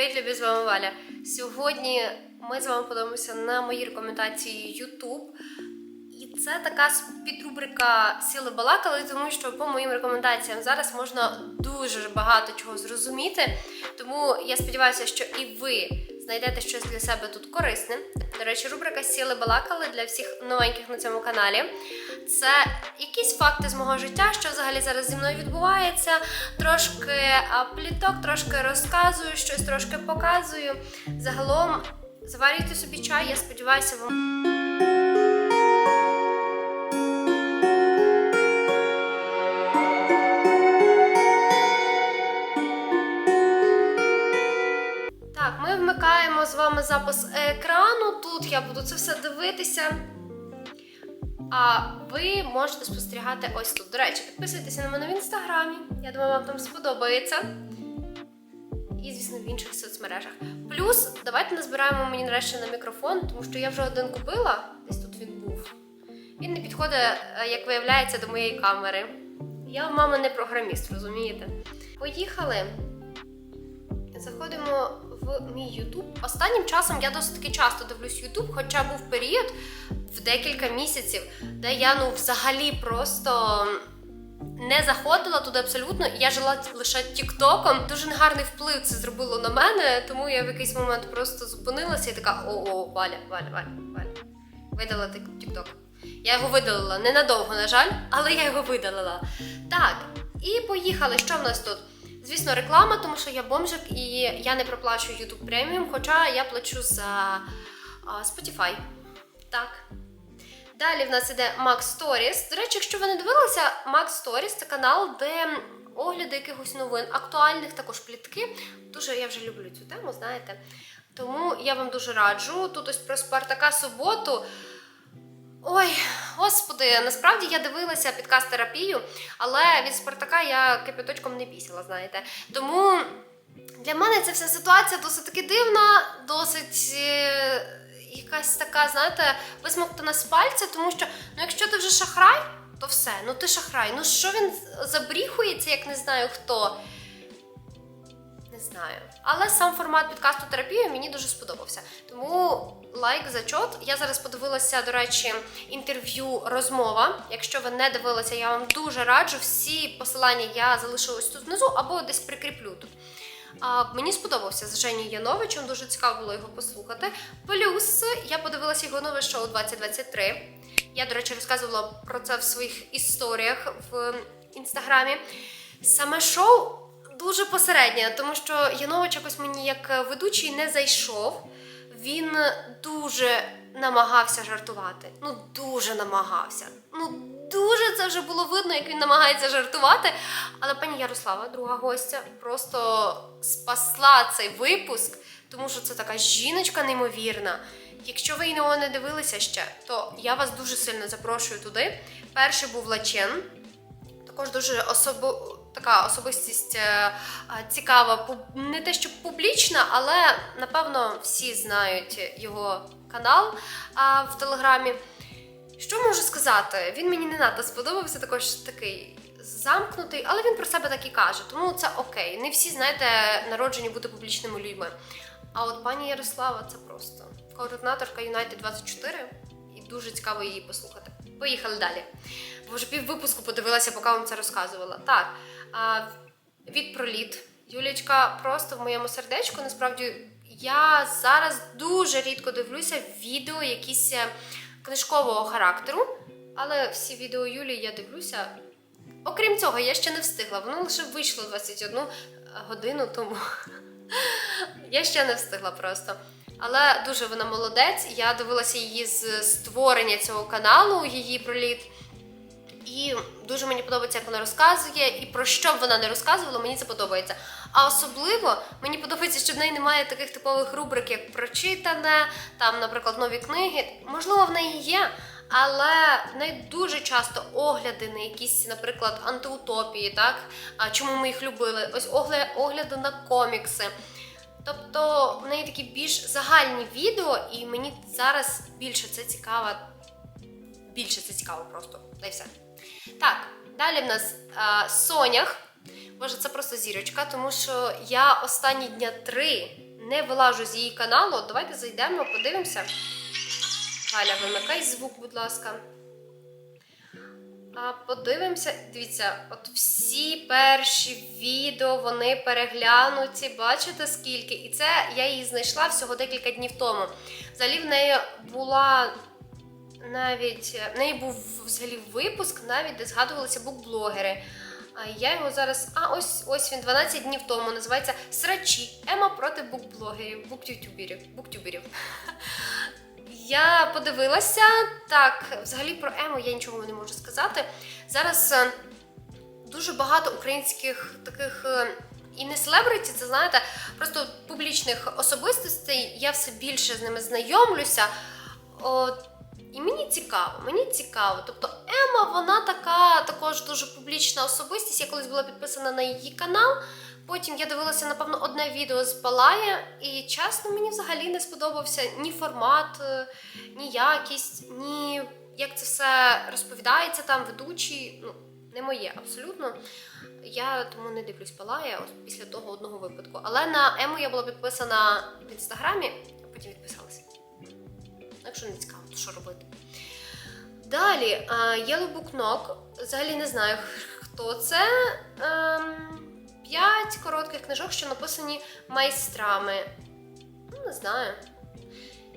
Привіт, любі, з вами Валя. Сьогодні ми з вами подивимося на мої рекомендації YouTube. І це така підрубрика Сіли балакали, тому що по моїм рекомендаціям зараз можна дуже багато чого зрозуміти. Тому я сподіваюся, що і ви знайдете щось для себе тут корисне. До речі, рубрика Сіли балакали для всіх новеньких на цьому каналі. Це якісь факти з мого життя, що взагалі зараз зі мною відбувається. Трошки пліток, трошки розказую, щось трошки показую. Загалом заварюйте собі чай, я сподіваюся, вам. Вами запис екрану. Тут я буду це все дивитися. А ви можете спостерігати ось тут. До речі, підписуйтеся на мене в інстаграмі. Я думаю, вам там сподобається. І, звісно, в інших соцмережах. Плюс, давайте назбираємо мені нарешті на мікрофон, тому що я вже один купила, десь тут він був. Він не підходить, е, як виявляється, до моєї камери. Я в мами не програміст, розумієте? Поїхали. Заходимо мій YouTube. Останнім часом я досить таки часто дивлюсь YouTube, хоча був період в декілька місяців, де я ну взагалі просто не заходила туди абсолютно. Я жила лише Тіктоком. Дуже негарний вплив це зробило на мене, тому я в якийсь момент просто зупинилася і така: о-о, Валя, Валя, Валя, Валя. Видала Тікток. Я його видалила ненадовго, на жаль, але я його видалила. Так, і поїхали. Що в нас тут? Звісно, реклама, тому що я бомжик і я не проплачую YouTube преміум, хоча я плачу за Spotify. Так. Далі в нас іде Max Stories. До речі, якщо ви не дивилися, Max Stories це канал, де огляди якихось новин, актуальних також плітки. Дуже я вже люблю цю тему, знаєте. Тому я вам дуже раджу. Тут ось про Спартака суботу. Ой, господи, насправді я дивилася підкаст терапію, але від Спартака я кипяточком не пісила, знаєте. Тому для мене ця вся ситуація досить таки дивна, досить е, якась така, знаєте, висмоктана з пальця, тому що ну, якщо ти вже шахрай, то все, ну ти шахрай. Ну що він забріхується, як не знаю хто. Не знаю. Але сам формат підкасту терапії мені дуже сподобався. Тому лайк зачот. Я зараз подивилася, до речі, інтерв'ю розмова. Якщо ви не дивилися, я вам дуже раджу. Всі посилання я залишу ось тут внизу або десь прикріплю тут. А, мені сподобався з Жені Яновичем, дуже цікаво було його послухати. Плюс я подивилася його нове шоу 2023. Я, до речі, розказувала про це в своїх історіях в інстаграмі. Саме шоу дуже посереднє, тому що Янович якось мені як ведучий не зайшов. Він дуже намагався жартувати. Ну, дуже намагався. Ну, дуже це вже було видно, як він намагається жартувати. Але пані Ярослава, друга гостя, просто спасла цей випуск, тому що це така жіночка неймовірна. Якщо ви його не дивилися ще, то я вас дуже сильно запрошую туди. Перший був Лачен, також дуже особо така особистість е, цікава, не те, що публічна, але напевно всі знають його канал в Телеграмі. Що можу сказати? Він мені не надто сподобався, також такий замкнутий, але він про себе так і каже, тому це окей. Не всі, знаєте, народжені бути публічними людьми. А от пані Ярослава це просто координаторка United 24 і дуже цікаво її послухати. Поїхали далі. Бо вже пів випуску подивилася, поки вам це розказувала. Так, а, від проліт. Юлічка просто в моєму сердечку. Насправді я зараз дуже рідко дивлюся відео якісь е, книжкового характеру, але всі відео Юлі я дивлюся. Окрім цього, я ще не встигла. Воно лише вийшло 21 годину тому. Я ще не встигла просто. Але дуже вона молодець. Я дивилася її з створення цього каналу, її проліт. І дуже мені подобається, як вона розказує, і про що б вона не розказувала, мені це подобається. А особливо мені подобається, що в неї немає таких типових рубрик, як прочитане, там, наприклад, нові книги. Можливо, в неї є, але в неї дуже часто огляди на якісь, наприклад, антиутопії, так? Чому ми їх любили? Ось огляди на комікси. Тобто в неї такі більш загальні відео, і мені зараз більше це цікаво. Більше це цікаво просто. Та й все. Так, далі в нас а, Сонях. Боже, це просто зірочка, тому що я останні дня три не вилажу з її каналу. Давайте зайдемо, подивимося. Галя, вимикай звук, будь ласка. А подивимося, дивіться, от всі перші відео вони переглянуті. Бачите скільки? І це я її знайшла всього декілька днів тому. Взагалі в неї була навіть в неї був взагалі випуск, навіть де згадувалися букблогери. А я його зараз. А ось ось він 12 днів тому. Називається Срачі. Ема проти букблогерів, буктютюберів. буктюберів. Я подивилася так, взагалі про Ему я нічого не можу сказати. Зараз е, дуже багато українських таких е, і не селебриті, це знаєте, просто публічних особистостей. Я все більше з ними знайомлюся. От, і мені цікаво, мені цікаво. Тобто Ема, вона така також дуже публічна особистість. Я колись була підписана на її канал. Потім я дивилася, напевно, одне відео з Палая, і чесно, мені взагалі не сподобався ні формат, е, ні якість, ні як це все розповідається там, ведучі. Ну, не моє абсолютно. Я тому не дивлюсь Палая після того одного випадку. Але на Ему я була підписана в інстаграмі, а потім відписалася. Якщо не цікаво, то що робити? Далі, е, Yellow Book Knock. Взагалі не знаю, хто це. Ем, П'ять коротких книжок, що написані майстрами. Ну, не знаю.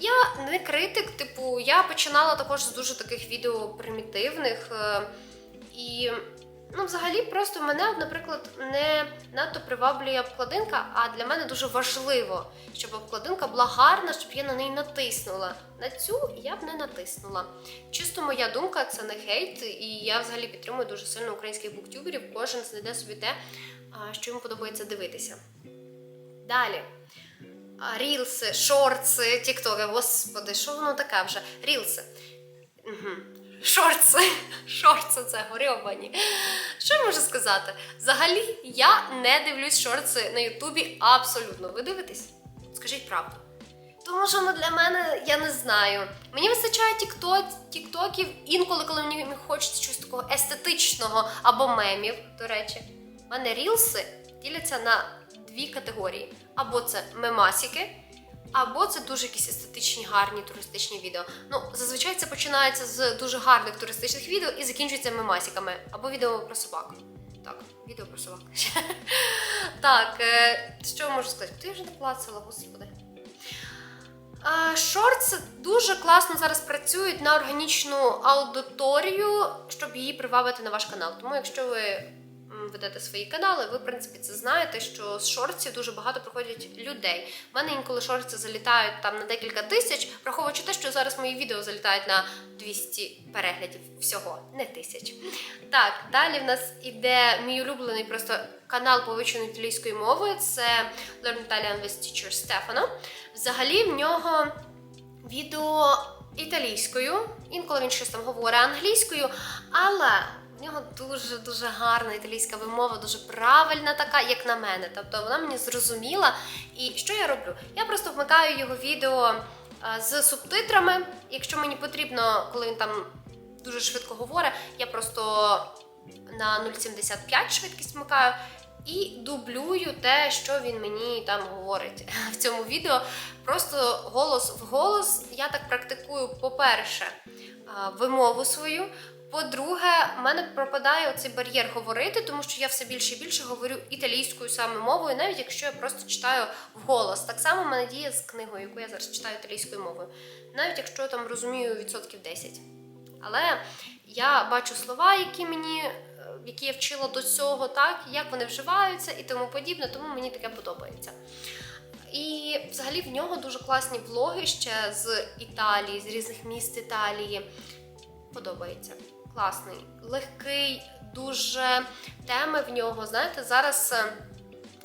Я не критик, типу, я починала також з дуже таких відео примітивних. е, І, ну, взагалі, просто мене, наприклад, не надто приваблює обкладинка, а для мене дуже важливо, щоб обкладинка була гарна, щоб я на неї натиснула. На цю я б не натиснула. Чисто моя думка, це не хейт, і я взагалі підтримую дуже сильно українських буктюберів. Кожен знайде собі те, що йому подобається дивитися. Далі. Рілси, шорти, тіктоки, господи, що воно таке вже? Рілси. Угу. Шорти. Шорти це горьобані. Що я можу сказати? Взагалі, я не дивлюсь шорти на Ютубі абсолютно. Ви дивитесь? Скажіть правду. Тому що ну, для мене я не знаю. Мені вистачає тіктоків інколи, коли мені хочеться щось такого естетичного або мемів, до речі. У мене рілси діляться на дві категорії: або це мемасіки, або це дуже якісь естетичні, гарні туристичні відео. Ну, зазвичай це починається з дуже гарних туристичних відео і закінчується мемасіками, або відео про собак. Так, відео про собак. так, е, що можу сказати? Ти вже не плацала, господи. Шортс дуже класно зараз працюють на органічну аудиторію, щоб її привабити на ваш канал. Тому, якщо ви ведете свої канали, ви, в принципі, це знаєте, що з шортсів дуже багато приходять людей. У мене інколи шортси залітають там на декілька тисяч, враховуючи те, що зараз мої відео залітають на 200 переглядів всього, не тисяч. Так, далі в нас іде мій улюблений просто канал по вивченню італійської мови. Це Learn Italian with Teacher Stefano. Взагалі в нього відео італійською, інколи він щось там говорить англійською, але нього дуже дуже гарна італійська вимова, дуже правильна така, як на мене. Тобто вона мені зрозуміла. І що я роблю? Я просто вмикаю його відео з субтитрами. Якщо мені потрібно, коли він там дуже швидко говорить, я просто на 0,75 швидкість вмикаю. І дублюю те, що він мені там говорить в цьому відео. Просто голос в голос. Я так практикую, по-перше, вимову свою. По-друге, в мене пропадає оцей бар'єр говорити, тому що я все більше і більше говорю італійською саме мовою, навіть якщо я просто читаю вголос. Так само в мене діє з книгою, яку я зараз читаю італійською мовою, навіть якщо я там розумію відсотків 10. Але я бачу слова, які мені е, які я вчила до цього, так, як вони вживаються і тому подібне, тому мені таке подобається. І взагалі в нього дуже класні влоги ще з Італії, з різних міст Італії. Подобається. Класний, легкий, дуже теми в нього. Знаєте, зараз е,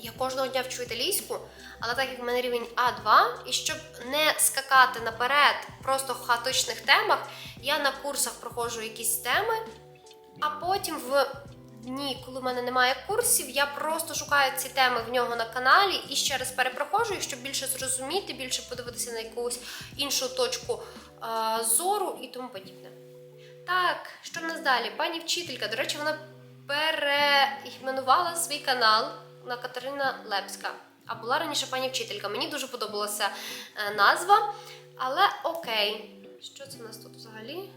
я кожного дня вчу італійську, але так як в мене рівень А2, і щоб не скакати наперед просто в хаотичних темах, я на курсах проходжу якісь теми, а потім в дні, коли в мене немає курсів, я просто шукаю ці теми в нього на каналі і ще раз перепроходжу, щоб більше зрозуміти, більше подивитися на якусь іншу точку е, зору і тому подібне. Так, що в нас далі? Пані вчителька, до речі, вона переіменувала свій канал на Катерина Лепська. а була раніше пані вчителька. Мені дуже подобалася е, назва, але окей. Що це у нас тут взагалі?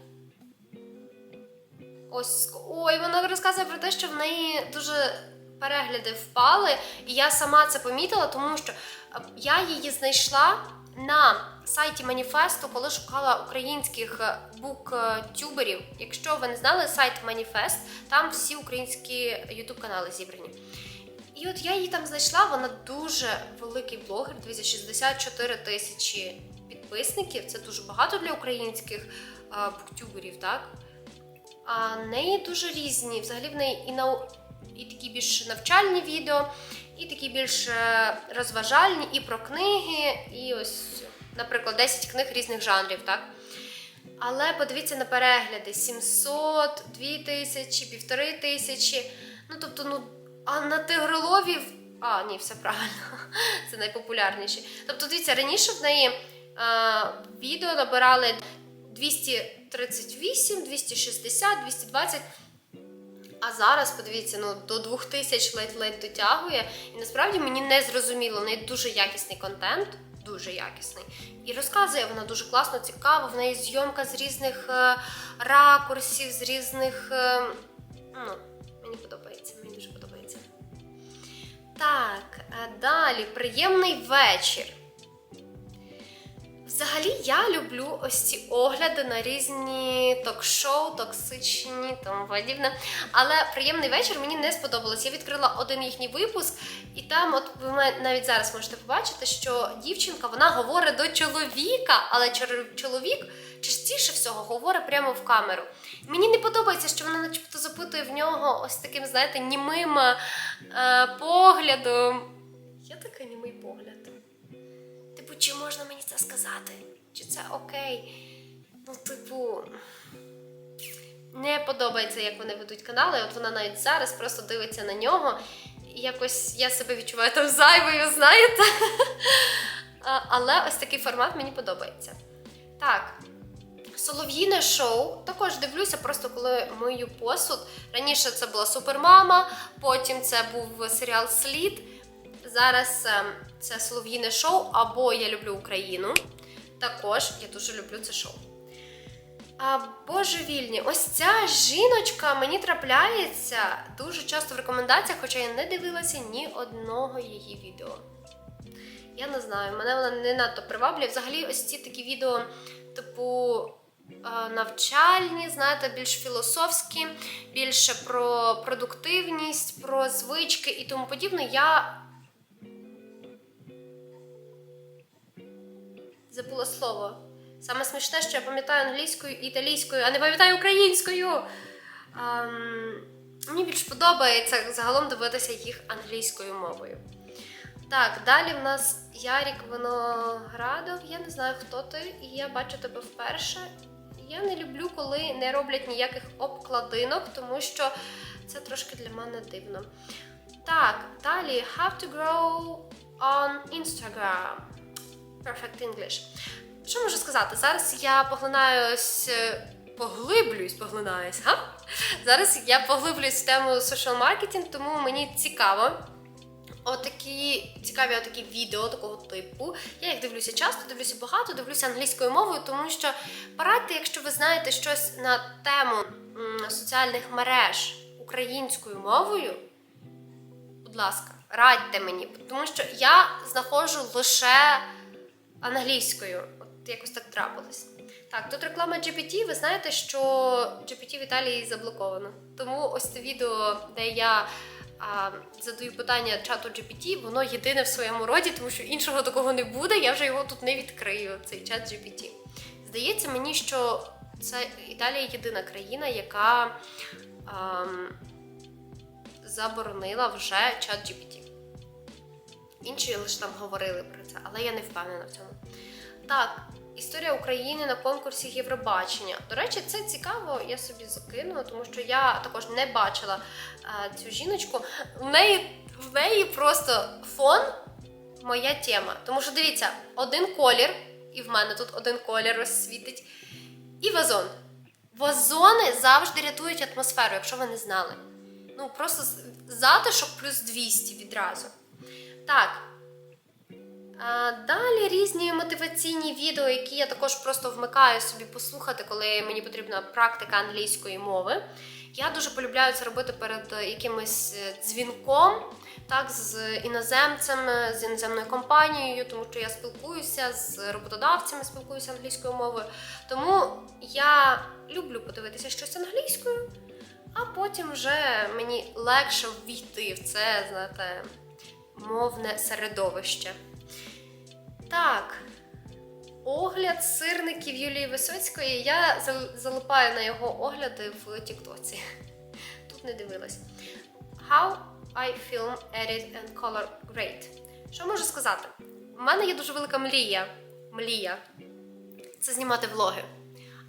Ось ой, вона розказує про те, що в неї дуже перегляди впали, і я сама це помітила, тому що е, я її знайшла на сайті Маніфесту, коли шукала українських е, буктюберів. Якщо ви не знали, сайт Маніфест, там всі українські ютуб канали зібрані. І от я її там знайшла, вона дуже великий блогер, 264 тисячі підписників. Це дуже багато для українських е, буктюберів, так? А неї дуже різні. Взагалі в неї і нау... і такі більш навчальні відео, і такі більш е, розважальні, і про книги, і ось, наприклад, 10 книг різних жанрів, так? Але подивіться на перегляди: 700, 2000, півтори тисячі. Ну, тобто, ну, а на тигроловів. А, ні, все правильно. Це найпопулярніші. Тобто, дивіться, раніше в неї е, відео набирали 238, 260, 220. А зараз, подивіться, ну до 2000 ледь-ледь дотягує. І насправді мені не зрозуміло, в неї дуже якісний контент, дуже якісний. І розказує вона дуже класно, цікаво. В неї зйомка з різних е, ракурсів, з різних. Е, ну, мені подобається, мені дуже подобається. Так, а далі приємний вечір. Взагалі я люблю ось ці огляди на різні ток-шоу, токсичні тому подібне. Але приємний вечір мені не сподобалось. Я відкрила один їхній випуск, і там, от ви навіть зараз можете побачити, що дівчинка вона говорить до чоловіка, але чоловік частіше всього говорить прямо в камеру. Мені не подобається, що вона, начебто, запитує в нього ось таким, знаєте, німим е, поглядом. Є такий німий погляд. Чи можна мені це сказати? Чи це окей? Ну, типу, не подобається, як вони ведуть канали. От вона навіть зараз просто дивиться на нього. І якось я себе відчуваю там зайвою, знаєте. Але ось такий формат мені подобається. Так. Солов'їне шоу також дивлюся, просто коли мию посуд. Раніше це була Супермама, потім це був серіал Слід. Зараз ем, це Солов'їне шоу або Я люблю Україну. Також я дуже люблю це шоу. А, божевільні, ось ця жіночка мені трапляється дуже часто в рекомендаціях, хоча я не дивилася ні одного її відео. Я не знаю, мене вона не надто приваблює. Взагалі, ось ці такі відео, типу е, навчальні, знаєте, більш філософські, більше про продуктивність, про звички і тому подібне. Я забула слово. Саме смішне, що я пам'ятаю англійською і італійською, а не пам'ятаю українською. Ем, мені більш подобається загалом дивитися їх англійською мовою. Так, далі в нас Ярік Виноградов. Я не знаю, хто ти, і я бачу тебе вперше. Я не люблю, коли не роблять ніяких обкладинок, тому що це трошки для мене дивно. Так, далі How to grow on Instagram. Perfect English. Що можу сказати? Зараз я поглинаюсь, е, поглиблююсь, поглинаюсь, га? Зараз я поглиблююсь в тему social marketing, тому мені цікаво. Отакі цікаві отакі відео такого типу. Я їх дивлюся часто, дивлюся багато, дивлюся англійською мовою, тому що порадьте, якщо ви знаєте щось на тему соціальних мереж українською мовою, будь ласка, радьте мені, тому що я знаходжу лише англійською. От якось так трапилось. Так, тут реклама GPT. Ви знаєте, що GPT в Італії заблоковано. Тому ось це відео, де я а, задаю питання чату GPT, воно єдине в своєму роді, тому що іншого такого не буде. Я вже його тут не відкрию, цей чат GPT. Здається мені, що це Італія єдина країна, яка ам, заборонила вже чат GPT. Інші лише там говорили про це, але я не впевнена в цьому. Так, історія України на конкурсі Євробачення. До речі, це цікаво, я собі закинула, тому що я також не бачила е, цю жіночку. В неї, в неї просто фон моя тема. Тому що дивіться, один колір, і в мене тут один колір розсвітить, і вазон. Вазони завжди рятують атмосферу, якщо ви не знали. Ну, просто затишок плюс 200 відразу. Так, Далі різні мотиваційні відео, які я також просто вмикаю собі послухати, коли мені потрібна практика англійської мови. Я дуже полюбляю це робити перед е, якимось е, дзвінком, так, з іноземцем, е, з іноземною компанією, тому що я спілкуюся з роботодавцями, спілкуюся англійською мовою. Тому я люблю подивитися щось англійською, а потім вже мені легше ввійти в це, знаєте, мовне середовище. Так. Огляд сирників Юлії Висоцької. Я залипаю на його огляди в Тіктоці. Тут не дивилась. How I film, edit and color grade. Що можу сказати? У мене є дуже велика мрія. Мрія. Це знімати влоги.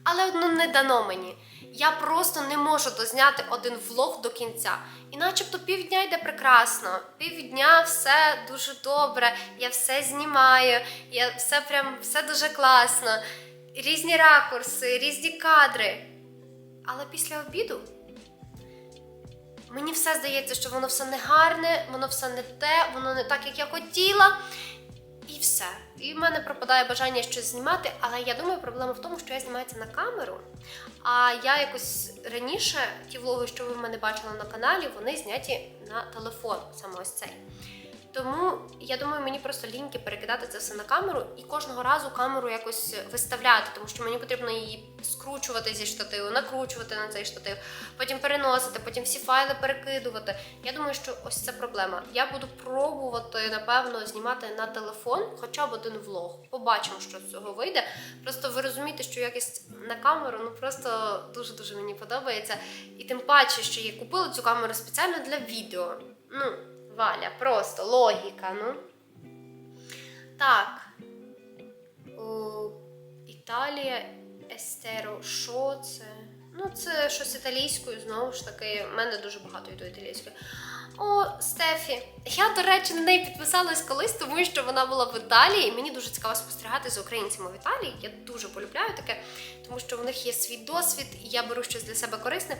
Але одно не дано мені. Я просто не можу дозняти один влог до кінця. І начебто півдня йде прекрасно. Півдня все дуже добре, я все знімаю, я все прям все дуже класно. Різні ракурси, різні кадри. Але після обіду мені все здається, що воно все не гарне, воно все не те, воно не так, як я хотіла. І все. І в мене пропадає бажання щось знімати, але я думаю, проблема в тому, що я знімаю це на камеру. А я якось раніше ті влоги, що ви в мене бачили на каналі, вони зняті на телефон, саме ось цей. Тому я думаю, мені просто ліньки перекидати це все на камеру і кожного разу камеру якось виставляти, тому що мені потрібно її скручувати зі штативу, накручувати на цей штатив, потім переносити, потім всі файли перекидувати. Я думаю, що ось це проблема. Я буду пробувати, напевно, знімати на телефон хоча б один влог. Побачимо, що з цього вийде. Просто ви розумієте, що якість на камеру ну просто дуже-дуже мені подобається. І тим паче, що я купила цю камеру спеціально для відео. Ну, Валя, просто логіка, ну. Так. О, Італія, Естеро, що це? Ну, це щось італійською, знову ж таки, в мене дуже багато йду італійською. О, Стефі. Я, до речі, на неї підписалась колись, тому що вона була в Італії. І мені дуже цікаво спостерігати за українцями в Італії. Я дуже полюбляю таке, тому що в них є свій досвід, і я беру щось для себе корисне.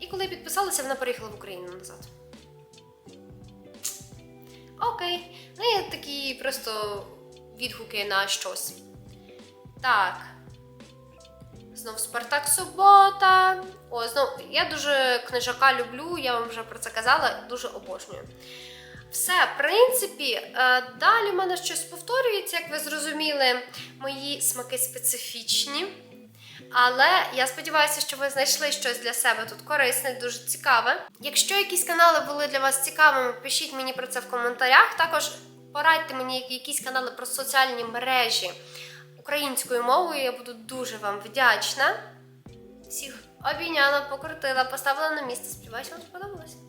І коли я підписалася, вона переїхала в Україну назад. Окей. Ну, є такі просто відгуки на щось. Так. Знов Спартак Субота. О, знов. Я дуже книжака люблю, я вам вже про це казала, дуже обожнюю. Все, в принципі, е, далі в мене щось повторюється, як ви зрозуміли, мої смаки специфічні. Але я сподіваюся, що ви знайшли щось для себе тут корисне, дуже цікаве. Якщо якісь канали були для вас цікавими, пишіть мені про це в коментарях. Також порадьте мені якісь канали про соціальні мережі українською мовою. Я буду дуже вам вдячна. Всіх обійняла, покрутила, поставила на місце. Сподіваюся, вам сподобалось.